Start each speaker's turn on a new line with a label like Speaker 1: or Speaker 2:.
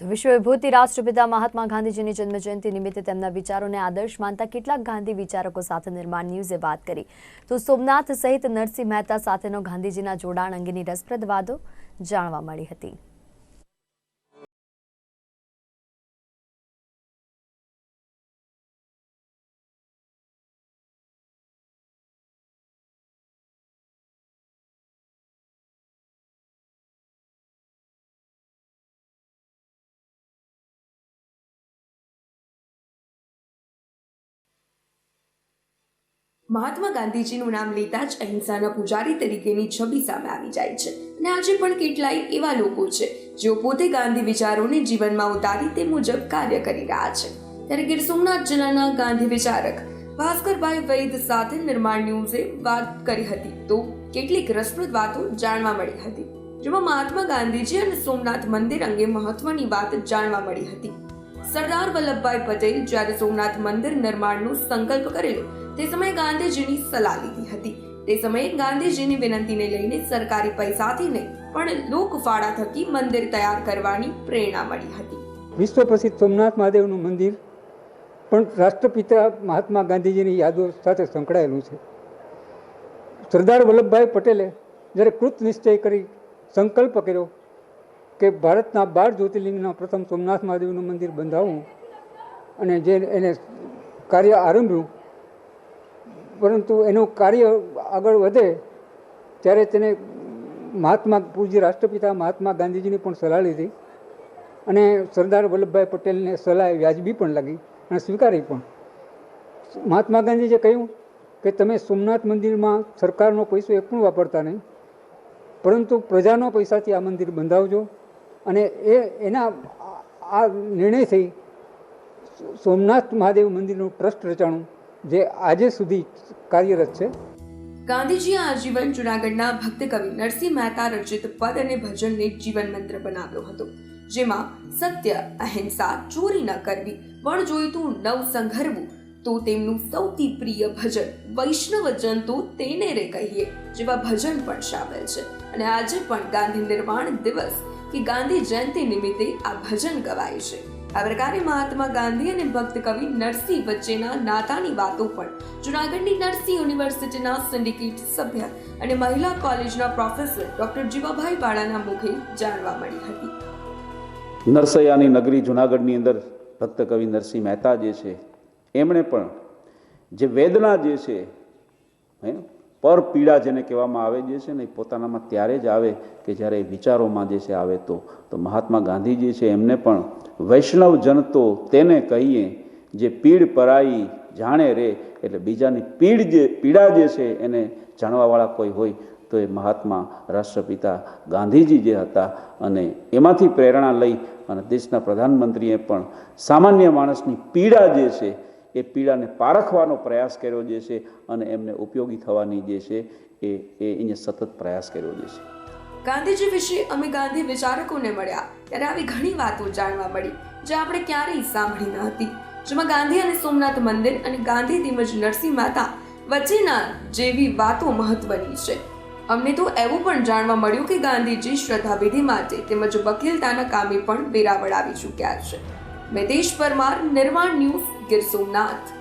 Speaker 1: તો વિશ્વ વિભૂતિ રાષ્ટ્રપિતા મહાત્મા ગાંધીજીની જન્મજયંતિ નિમિત્તે તેમના વિચારોને આદર્શ માનતા કેટલાક ગાંધી વિચારકો સાથે નિર્માણ ન્યૂઝે વાત કરી. તો સોમનાથ સહિત નરસિંહ મહેતા સાથેનો ગાંધીજીના જોડાણ અંગેની રસપ્રદ વાતો જાણવા મળી હતી.
Speaker 2: મહાત્મા ગાંધીજીનું નામ લેતા જ અહિંસાના પૂજારી તરીકેની છબી સામે આવી જાય છે. અને આજે પણ કેટલાય એવા લોકો છે, જેઓ પોતે ગાંધી વિચારોને જીવનમાં ઉતારી તે મુજબ કાર્ય કરી રહ્યા છે. ત્યારે ગીર સોમનાથ જિલ્લાના ગાંધી વિચારક ભાસ્કરભાઈ વૈદ સાથે નિર્માણ ન્યૂઝે વાત કરી હતી તો કેટલીક રસપ્રદ વાતો જાણવા મળી હતી. જેમાં મહાત્મા ગાંધીજી અને સોમનાથ મંદિર અંગે મહત્વની વાત જાણવા મળી હતી. સરદાર વલ્લભભાઈ પટેલ જ્યારે સોમનાથ મંદિર નિર્માણનો સંકલ્પ કરેલો, તે સમયે ગાંધીજીની સલાહ લીધી હતી. તે સમયે ગાંધીજીની વિનંતીને લઈને સરકારી પૈસાથી નહીં પણ લોકફાળા થકી મંદિર તૈયાર કરવાની પ્રેરણા મળી હતી.
Speaker 3: વિશ્વ પ્રસિદ્ધ સોમનાથ મહાદેવનું મંદિર પણ રાષ્ટ્રપિતા મહાત્મા ગાંધીજીની યાદો સાથે સંકળાયેલું છે. સરદાર વલ્લભભાઈ પટેલે જ્યારે કૃત નિશ્ચય કરી સંકલ્પ કર્યો કે ભારતના બાર જ્યોતિર્લિંગના પ્રથમ સોમનાથ મહાદેવનું મંદિર બંધાવવું અને જે એને કાર્ય આરંભ્યું, પરંતુ એનું કાર્ય આગળ વધે ત્યારે તેને મહાત્મા, પૂજ્ય રાષ્ટ્રપિતા મહાત્મા ગાંધીજીની પણ સલાહ લીધી અને સરદાર વલ્લભભાઈ પટેલને સલાહ વ્યાજબી પણ લાગી અને સ્વીકારી પણ. મહાત્મા ગાંધીજીએ કહ્યું કે તમે સોમનાથ મંદિરમાં સરકારનો પૈસો એક પણ વાપરતા નહીં, પરંતુ પ્રજાનો પૈસાથી આ મંદિર બંધાવજો. અને એ, એના આ- નિર્ણયથી સોમનાથ મહાદેવ મંદિરનું ટ્રસ્ટ રચાણું, જે આજે સુધી કાર્યરત છે.
Speaker 2: ગાંધીજીએ આજીવન જૂનાગઢના ભક્ત કવિ નરસિંહ મહેતા રચિત પદ અને ભજનને જીવન મંત્ર બનાવ્યો હતો, જેમાં સત્ય, અહિંસા, ચોરી ન કરવી, વણ જોઈતું નવ સંઘરવું, તો તેમનું સૌથી પ્રિય ભજન વૈષ્ણવજન તો તેને રે કહીએ, જેવા ભજન પણ શામેલ છે. અને આજે પણ ગાંધી નિર્માણ દિવસ કે ગાંધી જયંતિ નિમિત્તે આ ભજન ગવાય છે. આ પ્રકારે મહાત્મા ગાંધી અને ભક્ત કવિ નરસિંહ વચ્ચેના નાતાની વાતો પણ જુનાગઢની નરસિંહ યુનિવર્સિટીના સિન્ડિકેટ સભ્ય અને મહિલા કોલેજના પ્રોફેસર ડોક્ટર જીવાભાઈ વાળાના મુખે જાણવા મળી હતી.
Speaker 4: નરસૈયાની નગરી જુનાગઢની અંદર ભક્ત કવિ નરસિંહ મહેતા જે છે, એમણે પણ જે વેદના જે છે પર પીડા જેને કહેવામાં આવે જે છે ને, એ પોતાનામાં ત્યારે જ આવે કે જ્યારે વિચારોમાં જે છે આવે તો. તો મહાત્મા ગાંધીજી છે એમને પણ વૈષ્ણવ જન તો તેને કહીએ, જે પીડ પરાઈ જાણે રે, એટલે બીજાની પીડ જે, પીડા જે છે એને જાણવાવાળા કોઈ હોય, તો એ મહાત્મા રાષ્ટ્રપિતા ગાંધીજી જે હતા અને એમાંથી પ્રેરણા લઈ અને દેશના પ્રધાનમંત્રીએ પણ સામાન્ય માણસની પીડા જે છે એ પીડાને પારખવાનો પ્રયાસ કર્યો જે છે અને એમને ઉપયોગી થવાની જે છે એ એ એને સતત પ્રયાસ કર્યો જે છે.
Speaker 2: ગાંધીજી વિશે અમે ગાંધી વિચારકોને મળ્યા, ત્યારે આવી ઘણી વાતો જાણવા મળી, જે આપણે ક્યારેય સાંભળી ન હતી. જેમાં ગાંધી અને સોમનાથ મંદિર અને ગાંધી તેમજ નરસિંહ માતા વચ્ચેના જેવી વાતો મહત્વની છે. અમને તો એવું પણ જાણવા મળ્યું કે ગાંધીજી શ્રદ્ધાવિધિ માટે તેમજ વકીલતાના કામે પણ વેરાવળ આવી ચૂક્યા છે. મેદેશ પરમાર નિર્માણ ન્યૂઝ ગીર સોમનાથ